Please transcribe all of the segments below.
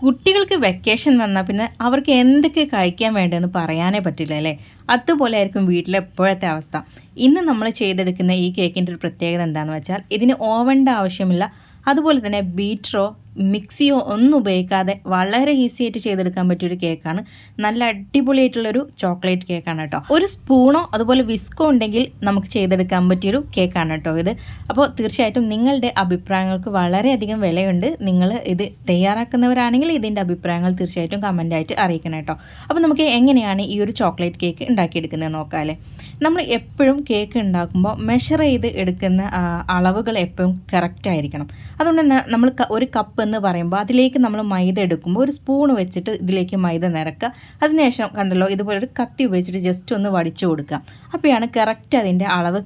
കുട്ടികൾക്ക് വെക്കേഷൻ വന്നാൽ പിന്നെ അവർക്ക് എന്തൊക്കെ കഴിക്കാൻ വേണ്ടതെന്ന് പറയാനേ പറ്റില്ല അല്ലേ? അതുപോലെ ആയിരിക്കും വീട്ടിലെ എപ്പോഴത്തെ അവസ്ഥ. ഇന്ന് നമ്മൾ ചെയ്തെടുക്കുന്ന ഈ കേക്കിന്റെ ഒരു പ്രത്യേകത എന്താണെന്ന് വെച്ചാൽ ഇതിന് ഓവന്റെ ആവശ്യമില്ല. അതുപോലെ തന്നെ ബീറ്ററോ മിക്സിയോ ഒന്നും ഉപയോഗിക്കാതെ വളരെ ഈസി ആയിട്ട് ചെയ്തെടുക്കാൻ പറ്റിയൊരു കേക്കാണ്. നല്ല അടിപൊളിയായിട്ടുള്ളൊരു ചോക്ലേറ്റ് കേക്കാണ് കേട്ടോ. ഒരു സ്പൂണോ അതുപോലെ വിസ്കോ ഉണ്ടെങ്കിൽ നമുക്ക് ചെയ്തെടുക്കാൻ പറ്റിയൊരു കേക്കാണ് കേട്ടോ ഇത്. അപ്പോൾ തീർച്ചയായിട്ടും നിങ്ങളുടെ അഭിപ്രായങ്ങൾക്ക് വളരെയധികം വിലയുണ്ട്. നിങ്ങൾ ഇത് തയ്യാറാക്കുന്നവരാണെങ്കിൽ ഇതിന്റെ അഭിപ്രായങ്ങൾ തീർച്ചയായിട്ടും കമന്റായിട്ട് അറിയിക്കണം കേട്ടോ. അപ്പോൾ നമുക്ക് എങ്ങനെയാണ് ഈ ഒരു ചോക്ലേറ്റ് കേക്ക് ഉണ്ടാക്കിയെടുക്കുന്നത് നോക്കാമല്ലേ നമ്മൾ എപ്പോഴും കേക്ക് ഉണ്ടാക്കുമ്പോൾ മെഷർ ചെയ്ത് എടുക്കുന്ന അളവുകൾ എപ്പോഴും കറക്റ്റ് ആയിരിക്കണം. അതുകൊണ്ട് നമ്മൾ ഒരു കപ്പ് എന്ന് പറയുമ്പോൾ അതിലേക്ക് നമ്മൾ മൈദ എടുക്കുമ്പോൾ ഒരു സ്പൂൺ വെച്ചിട്ട് ഇതിലേക്ക് മൈദ നിരക്കുക അതിനുശേഷം കണ്ടല്ലോ ഇതുപോലെ ഒരു കത്തി ഉപയോഗിച്ചിട്ട് ജസ്റ്റ് ഒന്ന് വടിച്ചു കൊടുക്കുക. അപ്പോഴാണ് കറക്റ്റ് അതിന്റെ അളവ്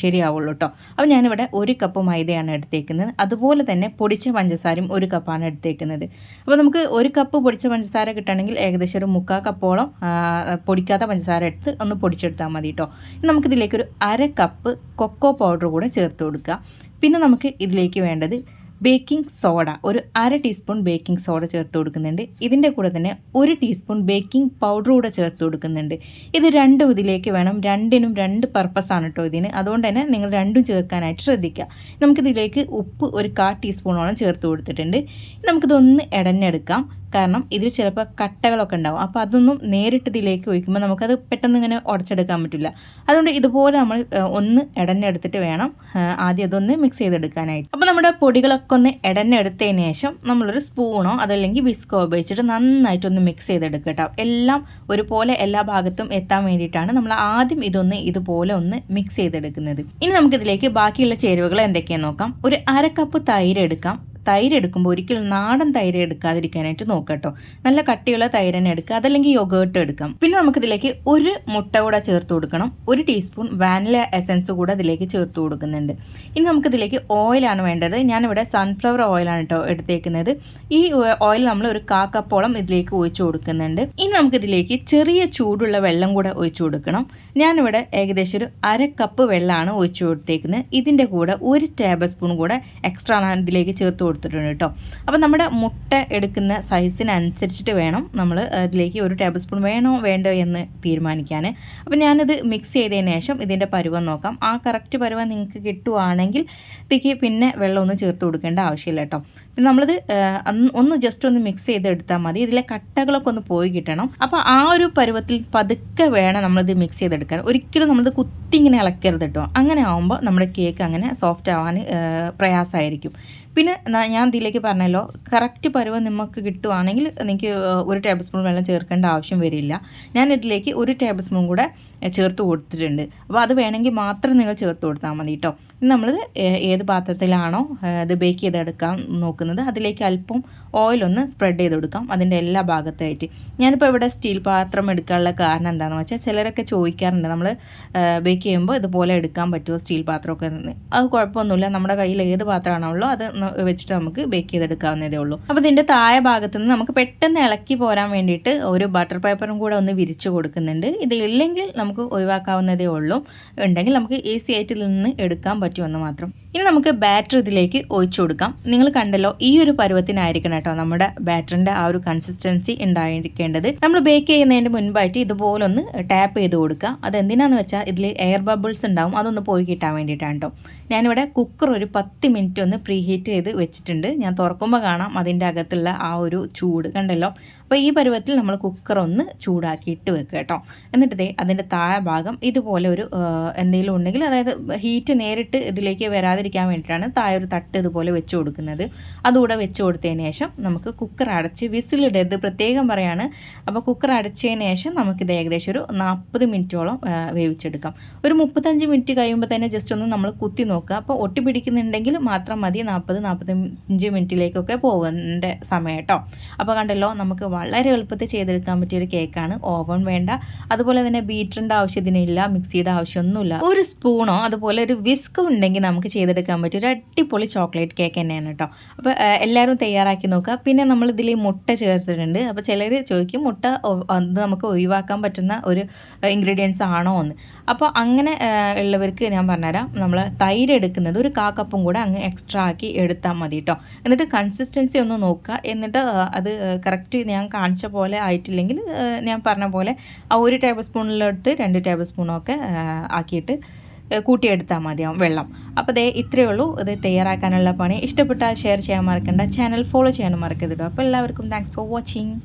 ശരിയാവുള്ളൂ കേട്ടോ അപ്പോൾ ഞാനിവിടെ ഒരു കപ്പ് മൈദയാണ് എടുത്തേക്കുന്നത്. അതുപോലെ തന്നെ പൊടിച്ച പഞ്ചസാരയും ഒരു കപ്പാണ് എടുത്തേക്കുന്നത്. അപ്പോൾ നമുക്ക് ഒരു കപ്പ് പൊടിച്ച പഞ്ചസാര കിട്ടണമെങ്കിൽ ഏകദേശം ഒരു മുക്കാൽ കപ്പോളം പൊടിക്കാത്ത പഞ്ചസാര എടുത്ത് ഒന്ന് പൊടിച്ചെടുത്താൽ മതി കേട്ടോ നമുക്കിതിലേക്ക് ഒരു അര കപ്പ് കൊക്കോ പൗഡർ കൂടെ ചേർത്ത് കൊടുക്കുക. പിന്നെ നമുക്ക് ഇതിലേക്ക് വേണ്ടത് ബേക്കിംഗ് സോഡ ഒരു അര ടീസ്പൂൺ ബേക്കിംഗ് സോഡ ചേർത്ത് കൊടുക്കുന്നുണ്ട്. ഇതിന്റെ കൂടെ തന്നെ ഒരു ടീസ്പൂൺ ബേക്കിംഗ് പൗഡർ കൂടെ ചേർത്ത് കൊടുക്കുന്നുണ്ട്. ഇത് രണ്ടും ഇതിലേക്ക് വേണം. രണ്ടിനും രണ്ട് പർപ്പസാണ് കേട്ടോ ഇതിന്. അതുകൊണ്ട് തന്നെ നിങ്ങൾ രണ്ടും ചേർക്കാനായിട്ട് ശ്രദ്ധിക്കുക. നമുക്കിതിലേക്ക് ഉപ്പ് ഒരു കാ ടീസ്പൂണോളം ചേർത്ത് കൊടുത്തിട്ടുണ്ട്. നമുക്കിതൊന്ന് ഇടഞ്ഞെടുക്കാം കാരണം ഇതിൽ ചിലപ്പോൾ കട്ടകളൊക്കെ ഉണ്ടാവും. അപ്പോൾ അതൊന്നും നേരിട്ട് ഇതിലേക്ക് ഒഴിക്കുമ്പോൾ നമുക്കത് പെട്ടെന്ന് ഇങ്ങനെ ഉടച്ചെടുക്കാൻ പറ്റില്ല. അതുകൊണ്ട് ഇതുപോലെ നമ്മൾ ഒന്ന് ഇടഞ്ഞെടുത്തിട്ട് വേണം ആദ്യം അതൊന്ന് മിക്സ് ചെയ്തെടുക്കാനായിട്ട്. അപ്പോൾ നമ്മുടെ പൊടികളൊക്കെ ഒന്ന് ഇടഞ്ഞെടുത്തതിന് ശേഷം നമ്മളൊരു സ്പൂണോ അതല്ലെങ്കിൽ വിസ്കോ ഉപയോഗിച്ചിട്ട് നന്നായിട്ടൊന്ന് മിക്സ് ചെയ്തെടുക്കുക കേട്ടോ എല്ലാം ഒരുപോലെ എല്ലാ ഭാഗത്തും എത്താൻ വേണ്ടിയിട്ടാണ് നമ്മൾ ആദ്യം ഇതൊന്ന് ഇതുപോലെ ഒന്ന് മിക്സ് ചെയ്തെടുക്കുന്നത്. ഇനി നമുക്കിതിലേക്ക് ബാക്കിയുള്ള ചേരുവകൾ എന്തൊക്കെയാണെന്ന് നോക്കാം. ഒരു അര കപ്പ് തൈര് എടുക്കാം. തൈര് എടുക്കുമ്പോൾ ഒരിക്കലും നാടൻ തൈര് എടുക്കാതിരിക്കാനായിട്ട് നോക്കുക കേട്ടോ നല്ല കട്ടിയുള്ള തൈര് തന്നെ എടുക്കുക അതല്ലെങ്കിൽ യോഗേർട്ട് എടുക്കാം. പിന്നെ നമുക്കിതിലേക്ക് ഒരു മുട്ട കൂടെ ചേർത്ത് കൊടുക്കണം. ഒരു ടീസ്പൂൺ വാനില എസൻസ് കൂടെ ഇതിലേക്ക് ചേർത്ത് കൊടുക്കുന്നുണ്ട്. ഇനി നമുക്കിതിലേക്ക് ഓയിലാണ് വേണ്ടത്. ഞാനിവിടെ സൺഫ്ലവർ ഓയിലാണ് കേട്ടോ എടുത്തേക്കുന്നത്. ഈ ഓയിൽ നമ്മൾ ഒരു കാ കപ്പോളം ഇതിലേക്ക് ഒഴിച്ചു കൊടുക്കുന്നുണ്ട്. ഇനി നമുക്കിതിലേക്ക് ചെറിയ ചൂടുള്ള വെള്ളം കൂടെ ഒഴിച്ചു കൊടുക്കണം. ഞാനിവിടെ ഏകദേശം ഒരു അര കപ്പ് വെള്ളമാണ് ഒഴിച്ചു കൊടുത്തേക്കുന്നത്. ഇതിന്റെ കൂടെ ഒരു ടേബിൾ സ്പൂൺ കൂടെ എക്സ്ട്രാ ഞാൻ ഇതിലേക്ക് ചേർത്ത് കൊടുത്തിട്ടുണ്ട് കേട്ടോ. അപ്പോൾ നമ്മുടെ മുട്ട എടുക്കുന്ന സൈസിനനുസരിച്ചിട്ട് വേണം നമ്മൾ അതിലേക്ക് ഒരു ടേബിൾ സ്പൂൺ വേണോ വേണ്ടോ എന്ന് തീരുമാനിക്കാൻ അപ്പോൾ ഞാനിത് മിക്സ് ചെയ്തതിന് ശേഷം ഇതിന്റെ പരുവം നോക്കാം. ആ കറക്റ്റ് പരുവം നിങ്ങൾക്ക് കിട്ടുവാണെങ്കിൽ ഇതിക്ക് പിന്നെ വെള്ളമൊന്നും ചേർത്ത് കൊടുക്കേണ്ട ആവശ്യമില്ല കേട്ടോ. പിന്നെ നമ്മളിത് ഒന്ന് ജസ്റ്റ് ഒന്ന് മിക്സ് ചെയ്തെടുത്താൽ മതി. ഇതിലെ കട്ടകളൊക്കെ ഒന്ന് പോയി കിട്ടണം. അപ്പോൾ ആ ഒരു പരുവത്തിൽ പതുക്കെ വേണം നമ്മളിത് മിക്സ് ചെയ്തെടുക്കാൻ. ഒരിക്കലും നമ്മളിത് കുത്തി ഇങ്ങനെ ഇളക്കരുത് കേട്ടോ. അങ്ങനെ ആവുമ്പോൾ നമ്മുടെ കേക്ക് അങ്ങനെ സോഫ്റ്റ് ആവാൻ പ്രയാസമായിരിക്കും. പിന്നെ ഞാൻ ഇതിലേക്ക് പറഞ്ഞല്ലോ കറക്റ്റ് പരുവം നിങ്ങൾക്ക് കിട്ടുവാണെങ്കിൽ എനിക്ക് ഒരു ടേബിൾ സ്പൂൺ വെള്ളം ചേർക്കേണ്ട ആവശ്യം വരില്ല. ഞാൻ ഇതിലേക്ക് ഒരു ടേബിൾ സ്പൂൺ കൂടെ ചേർത്ത് കൊടുത്തിട്ടുണ്ട്. അപ്പോൾ അത് വേണമെങ്കിൽ മാത്രം നിങ്ങൾ ചേർത്ത് കൊടുത്താൽ മതി കേട്ടോ നമ്മൾ ഏത് പാത്രത്തിലാണോ ഇത് ബേക്ക് ചെയ്തെടുക്കാൻ നോക്കുന്നത് അതിലേക്ക് അല്പം ഓയിലൊന്ന് സ്പ്രെഡ് ചെയ്ത് കൊടുക്കാം. അതിന്റെ എല്ലാ ഭാഗത്തായിട്ട്. ഞാനിപ്പോൾ ഇവിടെ സ്റ്റീൽ പാത്രം എടുക്കാനുള്ള കാരണം എന്താണെന്ന് വെച്ചാൽ ചിലരൊക്കെ ചോദിക്കാറുണ്ട്. നമ്മൾ ബേക്ക് ചെയ്യുമ്പോൾ ഇതുപോലെ എടുക്കാൻ പറ്റുമോ സ്റ്റീൽ പാത്രമൊക്കെ അത് കുഴപ്പമൊന്നുമില്ല. നമ്മുടെ കയ്യിൽ ഏത് പാത്രമാണുള്ളൂ അത് വെച്ചിട്ട് നമുക്ക് ബേക്ക് ചെയ്തെടുക്കാവുന്നതേ ഉള്ളൂ. അപ്പോൾ ഇതിന്റെ താഴെ ഭാഗത്ത് നിന്ന് നമുക്ക് പെട്ടെന്ന് ഇളക്കി പോരാൻ വേണ്ടിയിട്ട് ഒരു ബട്ടർ പേപ്പറും കൂടെ ഒന്ന് വിരിച്ചു കൊടുക്കുന്നുണ്ട്. ഇല്ലെങ്കിൽ നമുക്ക് ഒഴിവാക്കാവുന്നതേ ഉള്ളൂ. ഉണ്ടെങ്കിൽ നമുക്ക് ഈസി ആയിട്ട് ഇതിൽ നിന്ന് എടുക്കാൻ പറ്റുമെന്ന് മാത്രം. ഇനി നമുക്ക് ബാറ്റർ ഇതിലേക്ക് ഒഴിച്ചു കൊടുക്കാം. നിങ്ങൾ കണ്ടല്ലോ ഈ ഒരു പരുവത്തിനായിരിക്കണം കേട്ടോ നമ്മുടെ ബാറ്ററിന്റെ ആ ഒരു കൺസിസ്റ്റൻസി ഉണ്ടായിരിക്കേണ്ടത്. നമ്മൾ ബേക്ക് ചെയ്യുന്നതിന് മുൻപായിട്ട് ഇതുപോലെ ഒന്ന് ടാപ്പ് ചെയ്ത് കൊടുക്കുക. അതെന്തിനാന്ന് വെച്ചാൽ ഇതിൽ എയർ ബബിൾസ് ഉണ്ടാവും അതൊന്ന് പോയി കിട്ടാൻ വേണ്ടിയിട്ടാണ് കേട്ടോ. ഞാനിവിടെ കുക്കർ ഒരു പത്ത് മിനിറ്റ് ഒന്ന് പ്രീ ഹീറ്റ് ചെയ്ത് വെച്ചിട്ടുണ്ട്. ഞാൻ തുറക്കുമ്പോൾ കാണാം അതിന്റെ അകത്തുള്ള ആ ഒരു ചൂട് കണ്ടല്ലോ? അപ്പോൾ ഈ പരുവത്തിൽ നമ്മൾ കുക്കർ ഒന്ന് ചൂടാക്കിയിട്ട് വെക്കുക കേട്ടോ. എന്നിട്ട് അതിന്റെ താഴെ ഭാഗം ഇതുപോലെ ഒരു എന്തെങ്കിലും ഉണ്ടെങ്കിൽ അതായത് ഹീറ്റ് നേരിട്ട് ഇതിലേക്ക് വരാതിരിക്കാൻ വേണ്ടിയിട്ടാണ് താഴെ ഒരു തട്ട് ഇതുപോലെ വെച്ച് കൊടുക്കുന്നത്. അതുകൂടെ വെച്ച് കൊടുത്തതിന് ശേഷം നമുക്ക് കുക്കർ അടച്ച് വിസിലിടരുത് പ്രത്യേകം പറയാണ്. അപ്പോൾ കുക്കർ അടച്ചതിന് ശേഷം നമുക്കിത് ഏകദേശം ഒരു നാൽപ്പത് മിനിറ്റോളം വേവിച്ചെടുക്കാം. ഒരു മുപ്പത്തഞ്ച് മിനിറ്റ് കഴിയുമ്പോൾ തന്നെ ജസ്റ്റ് ഒന്ന് നമ്മൾ കുത്തി നോക്കുക. അപ്പോൾ ഒട്ടി പിടിക്കുന്നുണ്ടെങ്കിൽ മാത്രം മതി നാൽപ്പത് നാൽപ്പത്തഞ്ച് മിനിറ്റിലേക്കൊക്കെ പോകേണ്ട സമയം കേട്ടോ. അപ്പോൾ കണ്ടല്ലോ നമുക്ക് വളരെ എളുപ്പത്തിൽ ചെയ്തെടുക്കാൻ പറ്റിയ ഒരു കേക്കാണ് ഓവൻ വേണ്ട. അതുപോലെ തന്നെ ബീറ്ററിന്റെ ആവശ്യത്തിനില്ല മിക്സിയുടെ ആവശ്യമൊന്നുമില്ല. ഒരു സ്പൂണോ അതുപോലെ ഒരു വിസ്ക് ഉണ്ടെങ്കിൽ നമുക്ക് ചെയ്തെടുക്കാൻ ചെയ്തെടുക്കാൻ പറ്റിയ ഒരു അടിപൊളി ചോക്ലേറ്റ് കേക്ക് തന്നെയാണ് കേട്ടോ. അപ്പോൾ എല്ലാവരും തയ്യാറാക്കി നോക്കുക. പിന്നെ നമ്മൾ ഇതിൽ മുട്ട ചേർത്തിട്ടുണ്ട്. അപ്പോൾ ചിലർ ചോദിക്കും മുട്ട അത് നമുക്ക് ഒഴിവാക്കാൻ പറ്റുന്ന ഒരു ഇൻഗ്രീഡിയൻസ് ആണോ എന്ന്? അപ്പോൾ അങ്ങനെ ഉള്ളവർക്ക് ഞാൻ പറഞ്ഞുതരാം. നമ്മൾ തൈര് എടുക്കുന്നത് ഒരു കാ കപ്പും കൂടെ അങ്ങ് എക്സ്ട്രാ ആക്കി എടുത്താൽ മതി കേട്ടോ. എന്നിട്ട് കൺസിസ്റ്റൻസി ഒന്ന് നോക്കുക. എന്നിട്ട് അത് കറക്റ്റ് ഞാൻ കാണിച്ച പോലെ ആയിട്ടില്ലെങ്കിൽ ഞാൻ പറഞ്ഞ പോലെ ആ ഒരു ടേബിൾ സ്പൂണിലെടുത്ത് രണ്ട് ടേബിൾ സ്പൂണൊക്കെ ആക്കിയിട്ട് കൂട്ടിയെടുത്താൽ മതിയാവും വെള്ളം. അപ്പോൾ ദേ ഇത്രയേ ഉള്ളൂ. ഇത് തയ്യാറാക്കാനുള്ള പണി. ഇഷ്ടപ്പെട്ടാൽ ഷെയർ ചെയ്യാൻ മറക്കണ്ട. ചാനൽ ഫോളോ ചെയ്യാനും മറക്കരുത് അപ്പോൾ എല്ലാവർക്കും താങ്ക്സ് ഫോർ വാച്ചിങ്